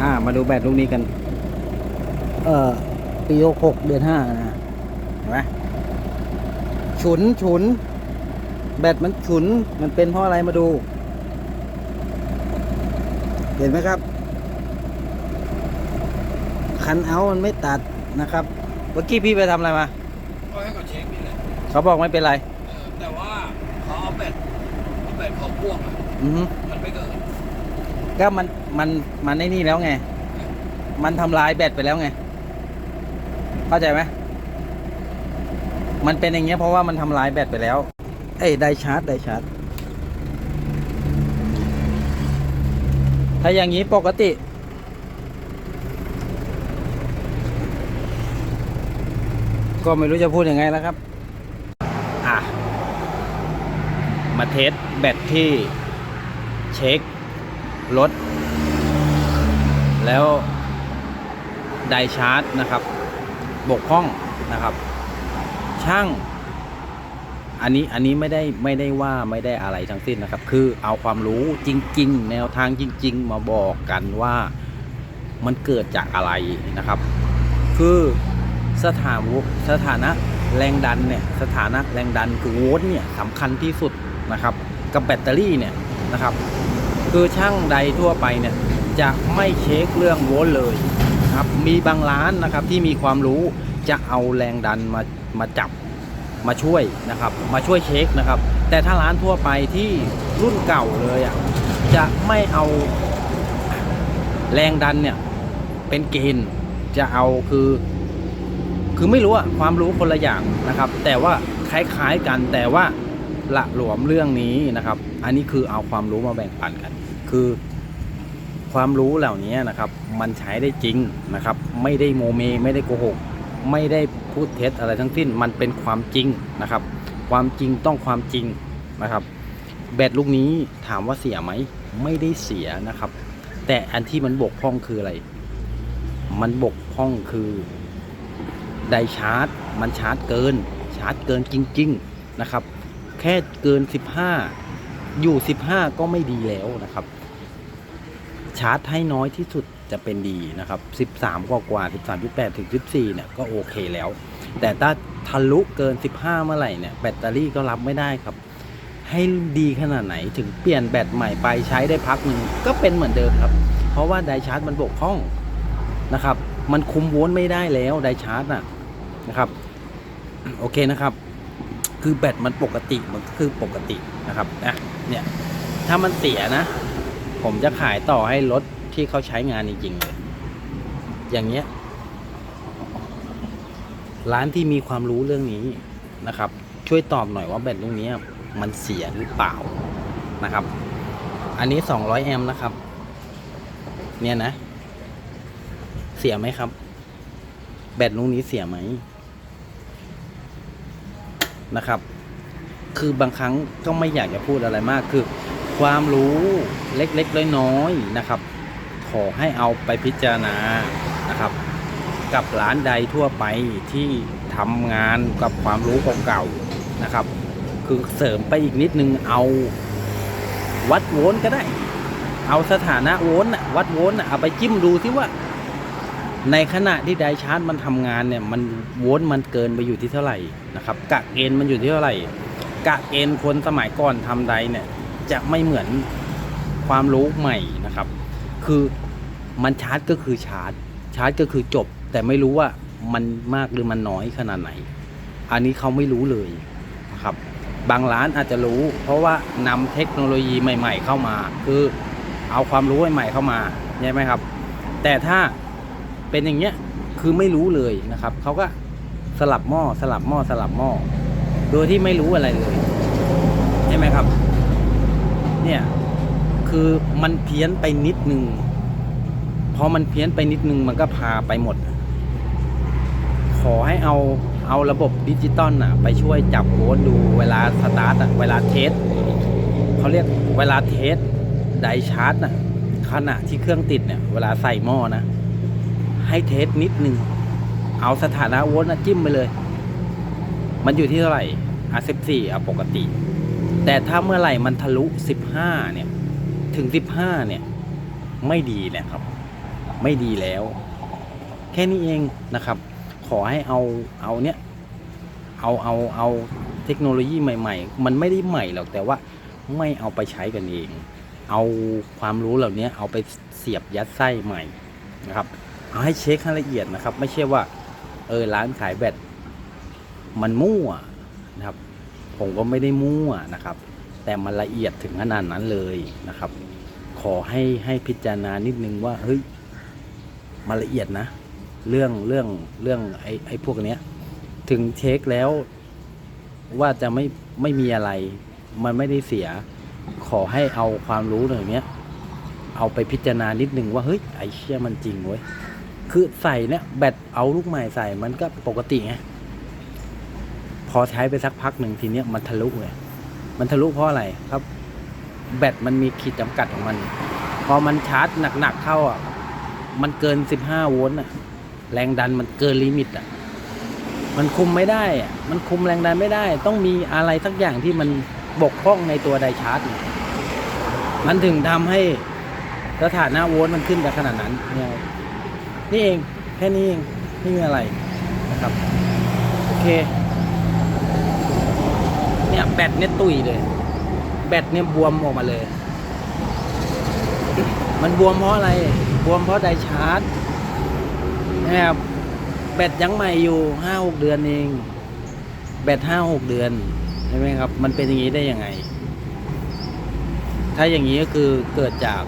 อ่า มาดูแบตลูกนี้กัน เอ่อ ปีหกเดือนห้านะเห็นไหมฉุนฉุน แบตมันฉุน มันเป็นเพราะอะไรมาดู เห็นไหมครับ คันเอาท์มันไม่ตัดนะครับ เมื่อกี้พี่ไปทำอะไรมา ก็ให้เขาเช็คนี่แหละเขาบอกไม่เป็นไร เออแต่ว่าเขาเอาแบตเอาแบตเขาพ่วงอะอือฮึมันไม่เกิด ก็มันมันมันไอ้นี่แล้วไง มันทำลายแบตไปแล้วไง เข้าใจไหมมันเป็นอย่างเงี้ยเพราะว่ามันทำลายแบตไปแล้ว เอ้ยได้ชาร์จได้ชาร์จ ถ้าอย่างนี้ปกติ ก็ไม่รู้จะพูดยังไงแล้วครับ อะ มาเทสแบตที่เช็ค รถ แล้วไดชาร์จนะครับ บกพร่องนะครับ ช่าง อันนี้อันนี้ไม่ได้ไม่ได้ว่าไม่ได้อะไรทั้งสิ้นนะครับ คือเอาความรู้จริง ๆ แนวทางจริง ๆ มาบอกกันว่ามันเกิดจากอะไรนะครับ คือสถานสถานะแรงดันเนี่ยสถานะแรงดันคือโวลต์เนี่ยสำคัญที่สุดนะครับ กับแบตเตอรี่เนี่ยนะครับ คือช่างใดทั่วไปเนี่ยจะไม่เช็คเรื่องโวลต์เลยครับมีบางร้านนะครับที่มีความรู้จะเอาแรงดันมามาจับมาช่วยนะครับมาช่วยเช็คนะครับ แต่ถ้าร้านทั่วไปที่รุ่นเก่าเลยอะจะไม่เอาแรงดันเนี่ยเป็นเกณฑ์จะเอาคือ คือไม่รู้อะความรู้คนละอย่างนะครับ แต่ว่าคล้ายๆกันแต่ว่า ละหลวมเรื่องนี้นะครับ อันนี้คือเอาความรู้มาแบ่งปันกัน คือความรู้เหล่านี้นะครับ มันใช้ได้จริงนะครับ ไม่ได้โมเมไม่ได้โกหก ไม่ได้พูดเท็จอะไรทั้งสิ้น มันเป็นความจริงนะครับ ความจริงต้องความจริงนะครับ แบตลูกนี้ถามว่าเสียไหม ไม่ได้เสียนะครับ แต่อันที่มันบกพร่องคืออะไร มันบกพร่องคือไดชาร์จ มันชาร์จเกิน ชาร์จเกินจริง ๆ นะครับ แค่เกิน 15 อยู่ 15 ก็ไม่ดีแล้วนะครับ ชาร์จให้น้อยที่สุดจะเป็นดีนะครับ 13 กว่ากว่า 13.8 ถึง 14 เนี่ยก็โอเคแล้ว แต่ถ้าทะลุเกิน 15 เมื่อไหร่เนี่ยแบตเตอรี่ก็รับไม่ได้ครับ ให้ดีขนาดไหนถึงเปลี่ยนแบตใหม่ไปใช้ได้พักหนึ่งก็เป็นเหมือนเดิมครับ เพราะว่าไดชาร์จมันบกพร่องนะครับ มันคุมโวลต์ไม่ได้แล้วไดชาร์จน่ะนะครับ โอเคนะครับ คือแบตมันปกติมันก็คือปกตินะครับนะเนี่ยถ้ามันเสียนะ ผมจะขายต่อให้รถที่เขาใช้งานจริงๆเลยอย่างเงี้ยร้านที่มีความรู้เรื่องนี้นะครับ ช่วยตอบหน่อยว่าแบตตรงนี้มันเสียหรือเปล่านะครับ อันนี้ 200 แอมป์นะครับ เนี่ยนะ เสียไหมครับ แบตลูกนี้เสียไหม นะครับ คือบางครั้งก็ไม่อยากจะพูดอะไรมากคือความรู้เล็กๆน้อยๆนะครับ ขอให้เอาไปพิจารณานะครับ กับร้านใดทั่วไปที่ทำงานกับความรู้เก่าๆนะครับ คือเสริมไปอีกนิดนึงเอาวัดโวลต์ก็ได้ เอาสถานะโวลต์น่ะวัดโวลต์น่ะเอาไปจิ้มดูที่ว่า ในขณะที่ไดชาร์จมันทำงานเนี่ยมันโวลต์มันเกินไปอยู่ที่เท่าไหร่นะครับกะเกณฑ์มันอยู่ที่เท่าไหร่กะเกณฑ์คนสมัยก่อนทำไดเนี่ยจะไม่เหมือนความรู้ใหม่นะครับ คือมันชาร์จก็คือชาร์จ ชาร์จก็คือจบ แต่ไม่รู้ว่ามันมากหรือมันน้อยขนาดไหน อันนี้เขาไม่รู้เลยนะครับ บางร้านอาจจะรู้ เพราะว่านำเทคโนโลยีใหม่ ๆ เข้ามา คือเอาความรู้ใหม่ๆเข้ามาใช่ไหมครับ แต่ถ้า เป็นอย่างเงี้ยคือไม่รู้เลยนะครับเขาก็สลับหม้อสลับหม้อสลับหม้อโดยที่ไม่รู้อะไรเลยใช่ไหมครับ เนี่ยคือมันเพี้ยนไปนิดนึงพอมันเพี้ยนไปนิดนึงมันก็พาไปหมด ขอให้เอาเอาระบบดิจิตอลน่ะ ไปช่วยจับโวลต์ดูเวลาสตาร์ทอะเวลาเทสเขาเรียกเวลาเทสไดชาร์จน่ะขณะที่เครื่องติดเนี่ย เวลาใส่หม้อนะ ให้เทสนิดหนึ่ง เอาสถานะโวลต์นะจิ้มไปเลย มันอยู่ที่เท่าไหร่อะสิบสี่อะปกติ แต่ถ้าเมื่อไหร่มันทะลุสิบห้าเนี่ย ถึงสิบห้าเนี่ย ไม่ดีแหละครับ ไม่ดีแล้ว แค่นี้เองนะครับ ขอให้เอาเอาเนี้ยเอาเอาเอาเทคโนโลยีใหม่ ๆ มันไม่ได้ใหม่หรอกแต่ว่าไม่เอาไปใช้กันเอง เอาความรู้เหล่านี้เอาไปเสียบยัดไส้ใหม่นะครับ เอาให้เช็คให้ละเอียดนะครับ ไม่ใช่ว่าเออร้านขายแบตมันมั่วนะครับ ผมก็ไม่ได้มั่วนะครับ แต่มันละเอียดถึงขนาดนั้นเลยนะครับ ขอให้ให้พิจารณานิดนึงว่าเฮ้ยมันละเอียดนะ เรื่องเรื่องเรื่องไอ้ไอ้พวกเนี้ย ถึงเช็คแล้วว่าจะไม่ไม่มีอะไร มันไม่ได้เสีย ขอให้เอาความรู้ตรงเนี้ยเอาไปพิจารณานิดนึงว่าเฮ้ยไอ้เชี่ยมันจริงเว้ย คือใส่เนี่ยแบตเอาลูกใหม่ใส่มันก็ปกติไงพอใช้ไปสักพักหนึ่งทีเนี้ยมันทะลุไงมันทะลุเพราะอะไรครับ แบตมันมีขีดจำกัดของมัน พอมันชาร์จหนักๆเข้าอะมันเกิน15โวลต์อะ แรงดันมันเกินลิมิตอะมันคุมไม่ได้อะมันคุมแรงดันไม่ได้ ต้องมีอะไรสักอย่างที่มันบกพร่องในตัวไดชาร์จมันถึงทำให้สถานะโวลต์มันขึ้นไปขนาดนั้นเนี่ย นี่เองแค่นี้เองไม่มีอะไรนะครับโอเคเนี่ยแบตเนี่ยตุยเลย แบตเนี่ยบวมออกมาเลย มันบวมเพราะอะไร บวมเพราะไดชาร์จนะครับแบตยังใหม่อยู่ห้าหกเดือนเอง แบตห้าหกเดือนใช่ไหมครับ มันเป็นอย่างนี้ได้ยังไง ถ้าอย่างนี้ก็คือเกิดจาก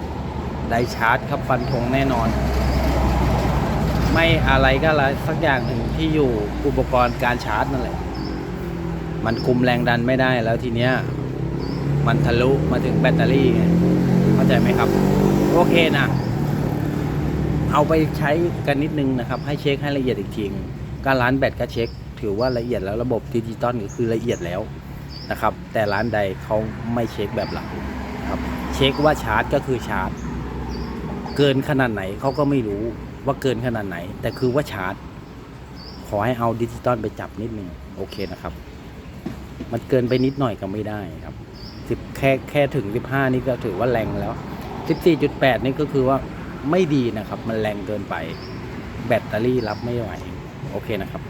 ไดชาร์จครับฟันธงแน่นอน ไม่อะไรก็อะไรสักอย่างหนึ่งที่อยู่อุปกรณ์การชาร์จนั่นแหละ มันคุมแรงดันไม่ได้แล้วทีเนี้ย มันทะลุมาถึงแบตเตอรี่ไงเข้าใจไหมครับ โอเคนะเอาไปใช้กันนิดนึงนะครับ ให้เช็คให้ละเอียดอีกทีการร้านแบตก็เช็ค ถือว่าละเอียดแล้วระบบดิจิตอลก็คือละเอียดแล้วนะครับ แต่ร้านใดเขาไม่เช็คแบบเราครับ เช็คว่าชาร์จก็คือชาร์จ เกินขนาดไหนเขาก็ไม่รู้ ว่าเกินขนาดไหน แต่คือว่าชาร์จ ขอให้เอาดิจิตอลไปจับนิดนึงโอเคนะครับ มันเกินไปนิดหน่อยก็ไม่ได้ครับสิบแค่แค่ถึงสิบห้านี่ก็ถือว่าแรงแล้วสิบสี่จุดแปดนี่ก็คือว่าไม่ดีนะครับ มันแรงเกินไป แบตเตอรี่รับไม่ไหว โอเคนะครับ